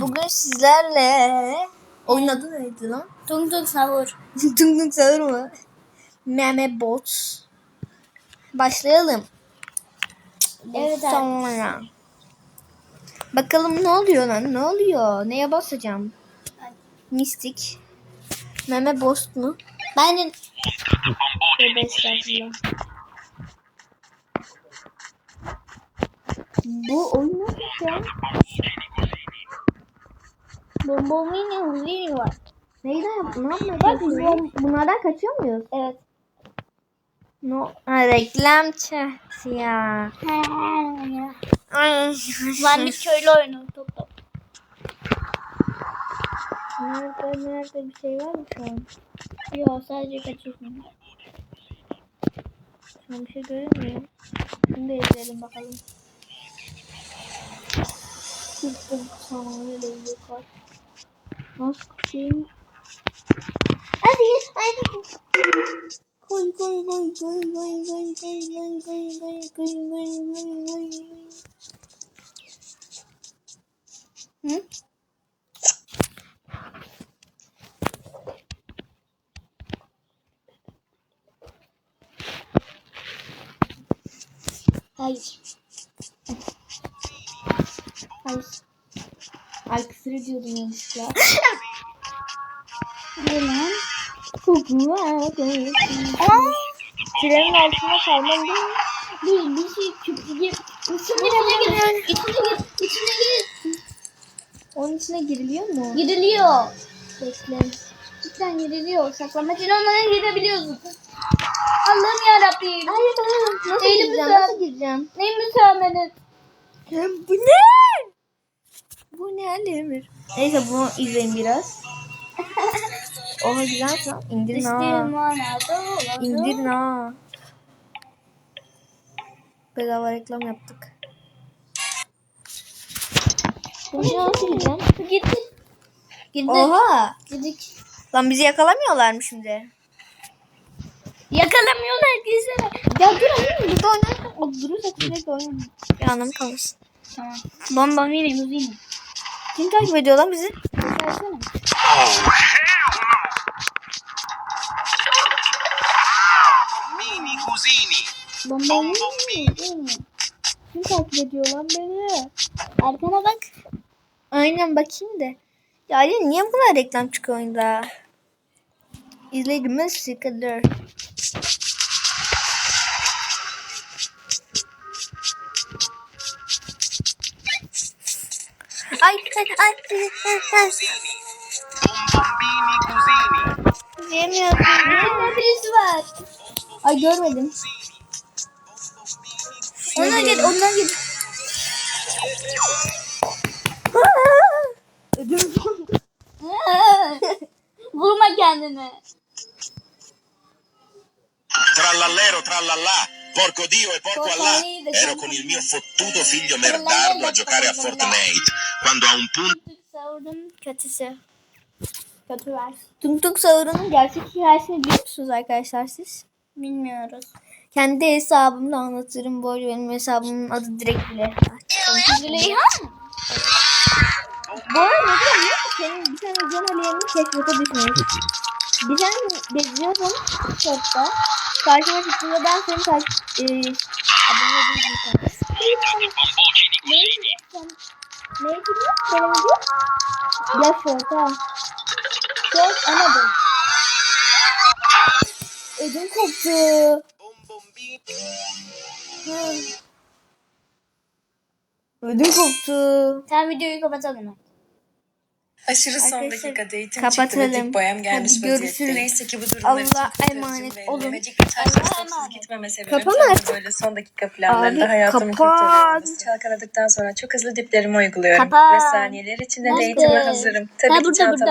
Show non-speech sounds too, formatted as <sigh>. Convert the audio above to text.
Bugün sizlerle oyun adı neydi lan? Tung tung savur. <laughs> Tung tung sağır mı? Meme bots. Başlayalım. Evet. Sonra. Bakalım ne oluyor lan? Ne oluyor? Neye basacağım? Mistik. Meme bost mu? Ben de. Bu oyun nasıl şu an? bombomini huzini var. Neyden? Ne yapmaya çalışıyoruz? Bunlardan kaçıyor muyuz? Evet. No. Ha, reklam çahtı ya. Ay. Ben bir köylü oyunu top top. Nerede nerede bir şey var mı şu an? Yok sadece kaçıyorsun. Şu an bir şey görünmüyor. Şimdi de izleyelim bakalım. Çıktım sana öyle yukarı. Nasıl kutayım? Hadi hadi. Koy koy koy koy koy koy koy koy koy koy koy koy koy koy. Hı? Hayır. Ay. Ay küfür ediyordum yanlışlıkla. Ne lan? Kokma. Trenin altına kalmam değil mi? Bir, bir şey küp gir. İçine gir. İçine gir. İçine gir. Onun içine giriliyor mu? Giriliyor. Bekle. Cidden giriliyor. Saklamaç olmadan girebiliyorsun. Allah'ım yarabbim. Hayır hayır. Nasıl Elim gireceğim? Nasıl gireceğim? Ne müsamenet. Bu ne? Bu ne Alemir? Neyse bunu izleyin biraz. Oha güzel lan. İndirin ha. İndirin ha. Bedava reklam yaptık. Bunu nasıl gireceğim? Gitti. Girdik. Oha. Girdik. Lan bizi yakalamıyorlar mı şimdi? Yakalamıyorlar güzel. Ya dur oğlum burada oynarken durursak sürekli oyun. Bir anlamı kalmasın. Tamam. Bomba mini muzini. Kim takip ediyor lan bizi? Mini mini. Kim takip ediyor lan beni? Arkana bak. Aynen bakayım da. Ya Ali niye bu kadar reklam çıkıyor oyunda? İzleyicimiz sıkılır. ay ay ay. Yemiyorsun. Burada birisi var. Ay görmedim. Onlar gel, onlar gel. Ödüm. Vurma kendini. Tralalero, tralala. Porco Dio e porco Allah. Ero con il mio fottuto figlio merdardo a giocare a Fortnite. Quando a un punto kötüsü. Kötü. Tung Tung gerçek hikayesini biliyor musunuz arkadaşlar siz? Bilmiyoruz. Kendi hesabımda anlatırım. Bu arada benim hesabımın adı direkt bile. Züleyha mı? Bu arada ne musun? Senin bir tane Can Aliye'nin keşfete düşmüş. Geçen geziyordum TikTok'ta. Karşıma çıktı ben seni kaç e, abone değilim. Ne yapıyorsun? Ne yapıyorsun? Ya şorta. Şort anladım. Ödüm koptu. Ödüm koptu. Sen videoyu kapatalım. Aşırı son Arkadaşlar, dakikada eğitim kapatalım. çıktı ve boyam gelmiş Hadi vaziyette. görüşürüz. Neyse ki bu durumlar Allah'a için emanet ve olun. Memecik bir taşla Allah'a gitmeme sebebim Kapan artık. böyle son dakika planlarında Abi, hayatımı kapat. kurtarıyoruz. Çalkaladıktan sonra çok hızlı diplerimi uyguluyorum. Kapat. Ve saniyeler içinde de Nerede? eğitime hazırım. Tabii Ha, ki burada, çantamı burada.